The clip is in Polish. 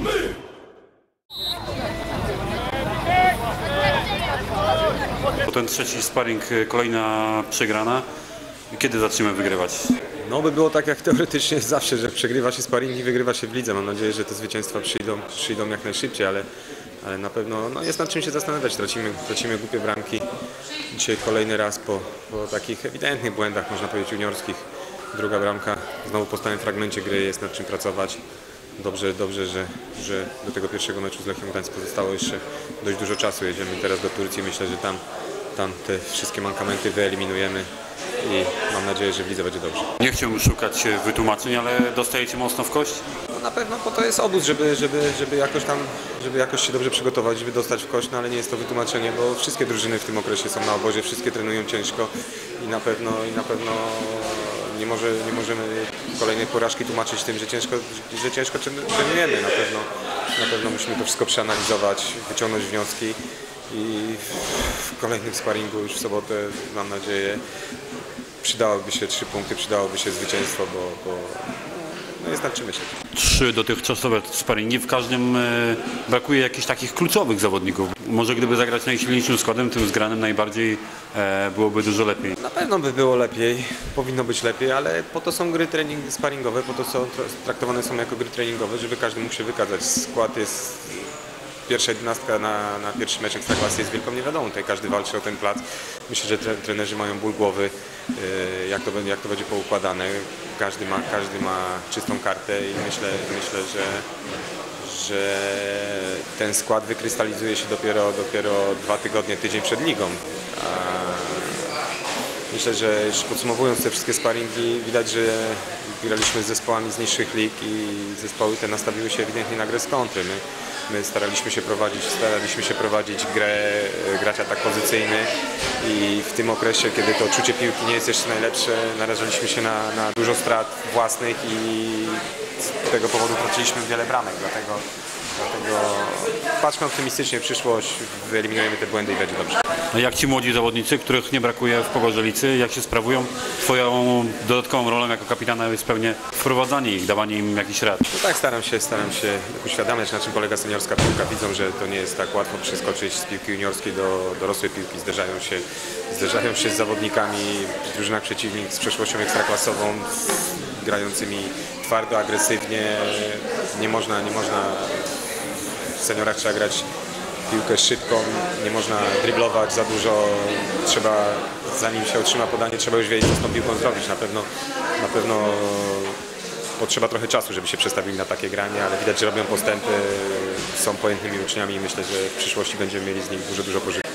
my! Bo ten trzeci sparring, y, kolejna przegrana. Kiedy zaczniemy wygrywać? No by było tak jak teoretycznie zawsze, że przegrywa się sparingi, wygrywa się w lidze. Mam nadzieję, że te zwycięstwa przyjdą, przyjdą jak najszybciej, ale, ale na pewno no, jest nad czym się zastanawiać. Tracimy, tracimy głupie bramki. Dzisiaj kolejny raz po, po takich ewidentnych błędach, można powiedzieć juniorskich. Druga bramka, znowu po stałym fragmencie gry jest nad czym pracować. Dobrze, dobrze że, że do tego pierwszego meczu z Lechią Gdańsk pozostało jeszcze dość dużo czasu. Jedziemy teraz do Turcji, myślę, że tam, tam te wszystkie mankamenty wyeliminujemy i mam nadzieję, że w lidze będzie dobrze. Nie chciałbym szukać wytłumaczeń, ale dostajecie mocno w kość? No na pewno, bo to jest obóz, żeby, żeby, żeby jakoś tam, żeby jakoś się dobrze przygotować, żeby dostać w kość, no ale nie jest to wytłumaczenie, bo wszystkie drużyny w tym okresie są na obozie, wszystkie trenują ciężko i na pewno, i na pewno nie, może, nie możemy kolejnej porażki tłumaczyć tym, że ciężko, że ciężko tren- trenujemy. Na pewno, na pewno musimy to wszystko przeanalizować, wyciągnąć wnioski i w kolejnym sparingu już w sobotę mam nadzieję przydałyby się trzy punkty, przydałoby się zwycięstwo, bo, bo no jest nad czym myśleć. Trzy dotychczasowe sparingi, w każdym y, brakuje jakichś takich kluczowych zawodników. Może gdyby zagrać najsilniejszym składem, tym zgranym najbardziej, e, byłoby dużo lepiej. Na pewno by było lepiej, powinno być lepiej, ale po to są gry trening sparingowe, po to są tra- traktowane są jako gry treningowe, żeby każdy mógł się wykazać. Skład jest pierwsza jedenastka na, na pierwszy mecz Ekstraklasy jest wielką niewiadomą. Tutaj każdy walczy o ten plac. Myślę, że tre, trenerzy mają ból głowy, yy, jak, to, jak to będzie poukładane. Każdy ma, każdy ma czystą kartę i myślę, myślę że, że ten skład wykrystalizuje się dopiero, dopiero dwa tygodnie, tydzień przed ligą. A Myślę, że już podsumowując te wszystkie sparingi, widać, że graliśmy z zespołami z niższych lig i zespoły te nastawiły się ewidentnie na grę z kontry. My, my staraliśmy się prowadzić, staraliśmy się prowadzić grę, e, grać atak pozycyjny i w tym okresie, kiedy to czucie piłki nie jest jeszcze najlepsze, narażaliśmy się na, na dużo strat własnych i z tego powodu traciliśmy wiele bramek, dlatego, dlatego patrzmy optymistycznie w przyszłość, wyeliminujemy te błędy i będzie dobrze. A Jak ci młodzi zawodnicy, których nie brakuje w Pogorzelicy, jak się sprawują? Twoją dodatkową rolą jako kapitana jest pewnie wprowadzanie ich, dawanie im jakichś rad. No tak, staram się, staram się uświadamiać, na czym polega seniorska piłka. Widzą, że to nie jest tak łatwo przeskoczyć z piłki juniorskiej do dorosłej piłki. Zderzają się, zderzają się z zawodnikami w drużynach przeciwnik z przeszłością ekstraklasową, grającymi twardo, agresywnie. Nie można, nie można w seniorach trzeba grać piłkę szybką, nie można driblować za dużo, trzeba, zanim się otrzyma podanie, trzeba już wiedzieć, co z tą piłką zrobić. Na pewno, na pewno potrzeba trochę czasu, żeby się przestawili na takie granie, ale widać, że robią postępy, są pojętnymi uczniami i myślę, że w przyszłości będziemy mieli z nich dużo, dużo pożytku.